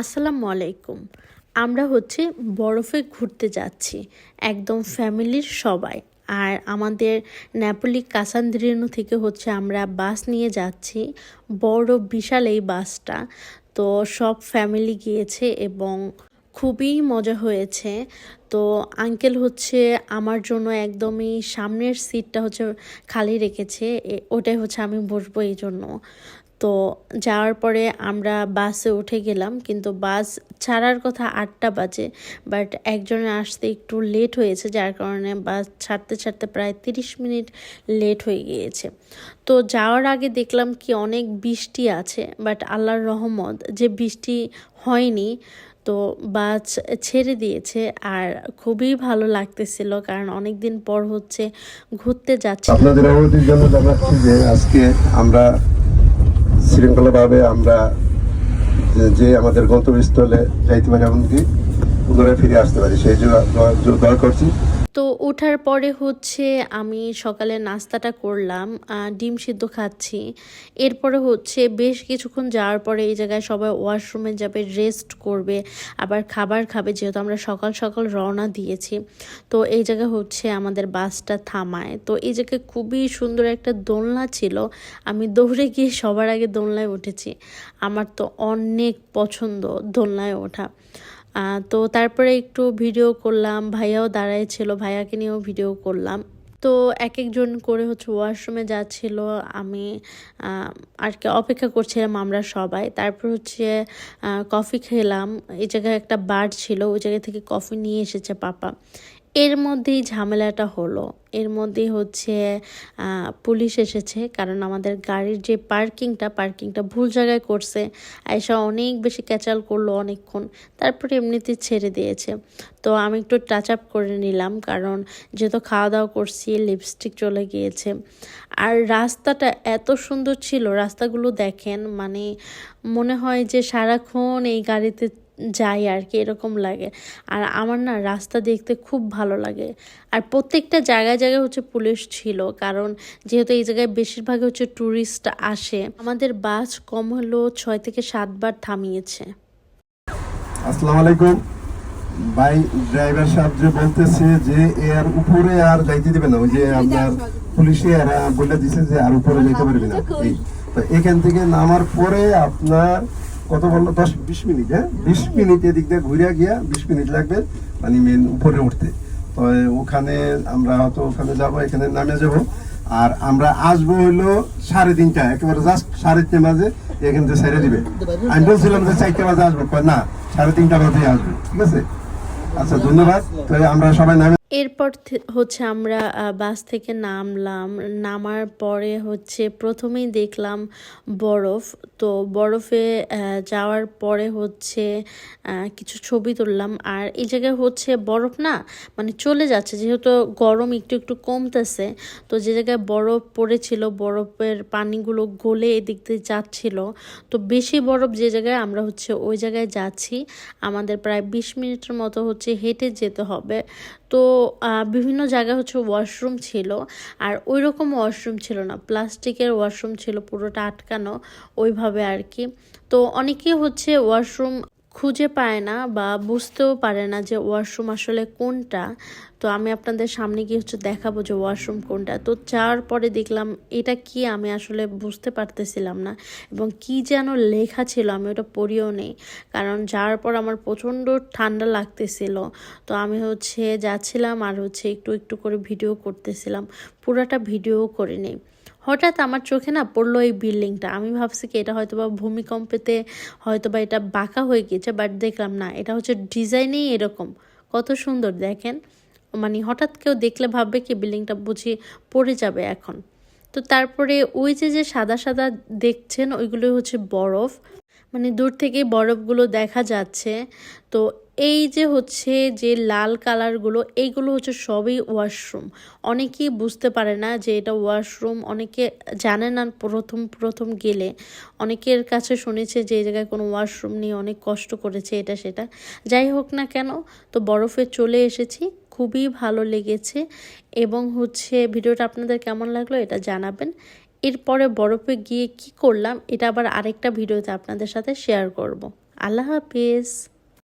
আসসালামু আলাইকুম। আমরা হচ্ছে বরফে ঘুরতে যাচ্ছি, একদম ফ্যামিলির সবাই। আর আমাদের নেপোলি কাসান্দ্রিনো থেকে হচ্ছে আমরা বাস নিয়ে যাচ্ছি, বড় বিশাল এই বাসটা। তো সব ফ্যামিলি গিয়েছে এবং খুবই মজা হয়েছে। তো আঙ্কেল হচ্ছে আমার জন্য একদমই সামনের সিটটা হচ্ছে খালি রেখেছে ওটাই হচ্ছে আমি বসবো এই জন্য। তো যাওয়ার পরে আমরা বাসে উঠে গেলাম, কিন্তু বাস ছাড়ার কথা আটটা বাজে বাট একজনের আসতে একটু লেট হয়েছে, যার কারণে বাস ছাড়তে ছাড়তে প্রায় তিরিশ মিনিট লেট হয়ে গিয়েছে। তো যাওয়ার আগে দেখলাম কি অনেক বৃষ্টি আছে বাট আল্লাহর রহমত যে বৃষ্টি হয়নি, তো বাস ছেড়ে দিয়েছে, আর খুবই ভালো লাগতেছিল, কারণ অনেক দিন পর হচ্ছে ঘুরতে যাচ্ছি। আপনাদের অবগতির জন্য জানাচ্ছি যে আজকে আমরা শৃঙ্খলাভাবে আমরা, যে- আমাদের গন্তব্যস্থলে যাইতে পারি, এমনকি পুনরায় ফিরে আসতে পারি। সেই জন্য দোয়া করছি। তো ওঠার পরে হচ্ছে আমি সকালে নাস্তাটা করলাম ডিম সিদ্ধ খাচ্ছি। এরপরে হচ্ছে বেশ কিছুক্ষণ যাওয়ার পরে এই জায়গায় সবাই ওয়াশরুমে যাবে, রেস্ট করবে, আবার খাবার খাবে যেহেতু আমরা সকাল সকাল রওনা দিয়েছি। তো এই জায়গায় হচ্ছে আমাদের বাসটা থামায়। তো এই জায়গায় খুবই সুন্দর একটা দোলনা ছিল। আমি দৌড়ে গিয়ে সবার আগে দোলনায় উঠেছি। আমার তো অনেক পছন্দ দোলনায় ওঠা। তো তারপরে একটু ভিডিও করলাম, ভাইয়াও দাঁড়ায় ছিল, ভাইয়াকে নিয়েও ভিডিও করলাম। তো এক একজন করে হচ্ছে ওয়াশরুমে যাচ্ছিল, আমি আর কি অপেক্ষা করছিলাম আমরা সবাই। তারপর হচ্ছে কফি খেলাম। এই জায়গায় একটা বার ছিল, ওই জায়গা থেকে কফি নিয়ে এসেছে পাপা। এর মধ্যেই ঝামেলাটা হলো। এর মধ্যেই হচ্ছে পুলিশ এসেছে। কারণ আমাদের গাড়ির যে পার্কিংটা পার্কিংটা ভুল জায়গায় করছে। আয়সা অনেক বেশি ক্যাচাল করল অনেকক্ষণ। তারপরে এমনিতে ছেড়ে দিয়েছে। তো আমি একটু টাচ আপ করে নিলাম। কারণ যেহেতু খাওয়া দাওয়া করছি লিপস্টিক চলে গিয়েছে। আর রাস্তাটা এত সুন্দর ছিল, রাস্তাগুলো দেখেন মানে মনে হয় যে সারাক্ষণ এই গাড়িতে যাই আর কি এরকম লাগে। আর আমার না রাস্তা দেখতে খুব ভালো লাগে। আর প্রত্যেকটা জায়গায় জায়গায় হচ্ছে পুলিশ ছিল কারণ যেহেতু এই জায়গায় বেশিরভাগ হচ্ছে ট্যুরিস্ট আসে। আমাদের বাস কম হলো ছয় থেকে সাতবার থামিয়েছে। আসসালামু আলাইকুম। ভাই ড্রাইভার সাহেব যে বলতেছে যে এর উপরে আর যাইতে দিবে না ওই যে আপনার পুলিশে এরা বলে দিছে যে আর উপরে যাইতে পারবে না। তো এখান থেকে নামার পরে আপনার কত বলল? দশ? বিশ মিনিট হ্যাঁ? বিশ মিনিট এদিক দিয়ে ঘুরে গিয়া বিশ মিনিট লাগবে মানে মেন উপরে উঠতে। তো ওখানে আমরা হয়তো ওখানে যাব এখানে নামে যাব। আর আমরা আসব হইল সাড়ে তিনটা একেবারে জাস্ট সাড়ে তিনটে মাঝে এখান থেকে ছেড়ে দিবে। আমি বলছিলাম যে চারটে বাজে আসব। না সাড়ে তিনটা বাজে আসবে। ঠিক আছে? আচ্ছা ধন্যবাদ। তো আমরা সবাই নামে এরপর হচ্ছে আমরা বাস থেকে নামলাম। নামার পরে হচ্ছে প্রথমেই দেখলাম বরফ। তো বরফে যাওয়ার পরে হচ্ছে কিছু ছবি তুললাম। আর এই জায়গায় হচ্ছে বরফ না মানে চলে যাচ্ছে। যেহেতু গরম একটু একটু কমতেছে, তো যে জায়গায় বরফ পড়েছিল, বরফের পানিগুলো গলে এদিক দিয়ে যাচ্ছিল, তো বেশি বরফ যে জায়গায় আমরা হচ্ছে ওই জায়গায় যাচ্ছি। আমাদের প্রায় বিশ মিনিটের মতো হচ্ছে হেঁটে যেতে হবে। তো বিভিন্ন জায়গায় হচ্ছে ওয়াশরুম ছিল। আর ওই রকম ওয়াশরুম ছিল না। প্লাস্টিকের ওয়াশরুম ছিল, পুরোটা আটকানো, ওইভাবে আর কি। তো অনেকে হচ্ছে ওয়াশরুম খুঁজে পায় না বা বুঝতেও পারে না যে ওয়াশরুম আসলে কোনটা। তো আমি আপনাদের সামনে গিয়ে হচ্ছে দেখাবো যে ওয়াশরুম কোনটা। তো যাওয়ার পরে দেখলাম এটা কি আমি আসলে বুঝতে পারতেছিলাম না এবং কি যেন লেখা ছিল, আমি ওটা পড়িও নেই। কারণ যাওয়ার পর আমার প্রচণ্ড ঠান্ডা লাগতেছিল। তো আমি হচ্ছে যাচ্ছিলাম আর হচ্ছে একটু একটু করে ভিডিও করতেছিলাম। পুরোটা ভিডিও করে নেই হঠাৎ আমার চোখে না পড়ল এই বিল্ডিংটা। আমি ভাবছি কি এটা হয়তো বা ভূমিকম্পেতে হয়তো বা এটা বাঁকা হয়ে গিয়েছে বাট দেখলাম না, এটা হচ্ছে ডিজাইনেই এরকম। কত সুন্দর, দেখেন? মানে হঠাৎ কেউ দেখলে ভাববে কি বিল্ডিংটা বুঝি পড়ে যাবে এখন। তো তারপরে ওই যে যে সাদা সাদা দেখছেন ওইগুলো হচ্ছে বরফ। মানে দূর থেকে বরফগুলো দেখা যাচ্ছে। তো এই যে হচ্ছে যে লাল কালারগুলো এইগুলো হচ্ছে সবই ওয়াশরুম অনেকেই বুঝতে পারে না যে এটা ওয়াশরুম অনেকে জানে না প্রথম প্রথম গেলে। অনেকের কাছে শুনেছে যে এই জায়গায় কোনো ওয়াশরুম নিয়ে অনেক কষ্ট করেছে এটা, সেটা। যাই হোক না কেন, তো বরফে চলে এসেছি, খুবই ভালো লেগেছে। এবং হচ্ছে ভিডিওটা আপনাদের কেমন লাগল এটা জানাবেন। এরপরে বরফে গিয়ে কি করলাম, এটা আবার আরেকটা ভিডিওতে আপনাদের সাথে শেয়ার করব। আল্লাহ হাফিজ।